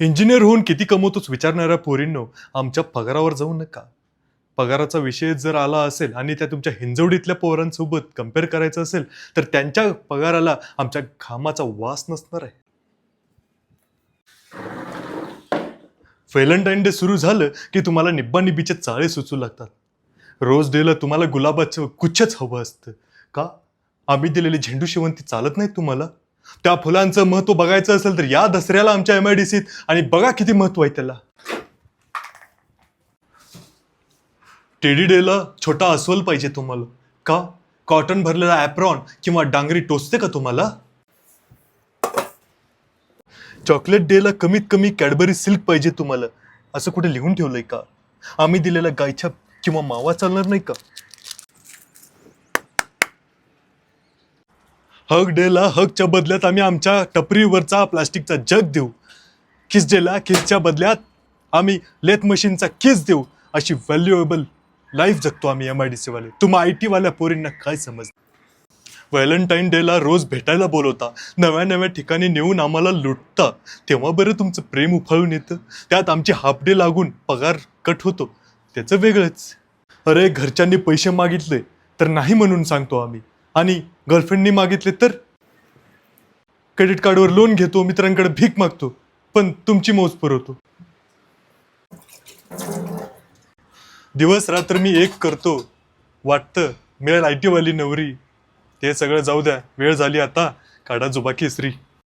Engineer होऊन किती कमवतोच विचारणाऱ्या पोरींनो आमच्या पगारावर जाऊ नका. पगाराचा विषय जर आला असेल आणि त्या तुमच्या हिंजवडीतल्या पोरांसोबत कंपेअर करायचं असेल तर त्यांच्या पगाराला आमच्या घामाचा वास नसणार आहे. व्हॅलेंटाईन डे सुरू झालं की तुम्हाला निब्बा निब्बीचे चाळे सुचू लागतात. रोज डेला तुम्हाला गुलाबाचं गुच्छच हवं असतं. का? आम्ही दिलेली झेंडू शेवंती चालत नाही तुम्हाला? त्या फुलांचं महत्त्व बघायचं असेल तर या दसऱ्याला आमच्या एम आय डी सीत आणि बघा किती महत्त्व आहे त्याला. टेडी डेला छोटा अस्वल पाहिजे तुम्हाला. का? कॉटन भरलेला ॲप्रॉन किंवा डांगरी टोचते का तुम्हाला? चॉकलेट डेला कमीत कमी कॅडबरी सिल्क पाहिजे तुम्हाला. असं कुठे लिहून ठेवलंय का? आम्ही दिलेला गायछाप किंवा मावा चालणार नाही का? हग डेला हगच्या बदल्यात आम्ही आमच्या टपरीवरचा प्लास्टिकचा जग देऊ. किस डेला किसच्या बदल्यात आम्ही लेथ मशीनचा किस देऊ अशी व्हॅल्युएबल लाईफ जगतो आम्ही एम आय डी सीवाले तुम्हा आय टीवाल्या पोरींना काय समज व्हॅलेंटाईन डेला रोज भेटायला बोलवता नव्या नव्या ठिकाणी नेऊन आम्हाला लुटता. तेव्हा बरं तुमचं प्रेम उफाळून येतं. त्यात आमची हाफ डे लागून पगार कट होतो. त्याचं वेगळंच. अरे घरच्यांनी पैसे मागितले तर नाही म्हणून सांगतो आम्ही. आणि गर्लफ्रेंडनी मागितले तर? क्रेडिट कार्डवर लोन घेतो मित्रांकडे भीक मागतो पण तुमची मौज पुरवतो. दिवस रात्र मी एक करतो वाटतं मिळेल आय टीवाली नवरी. ते सगळं जाऊ द्या वेळ झाली आता काढा जुबाकी केसरी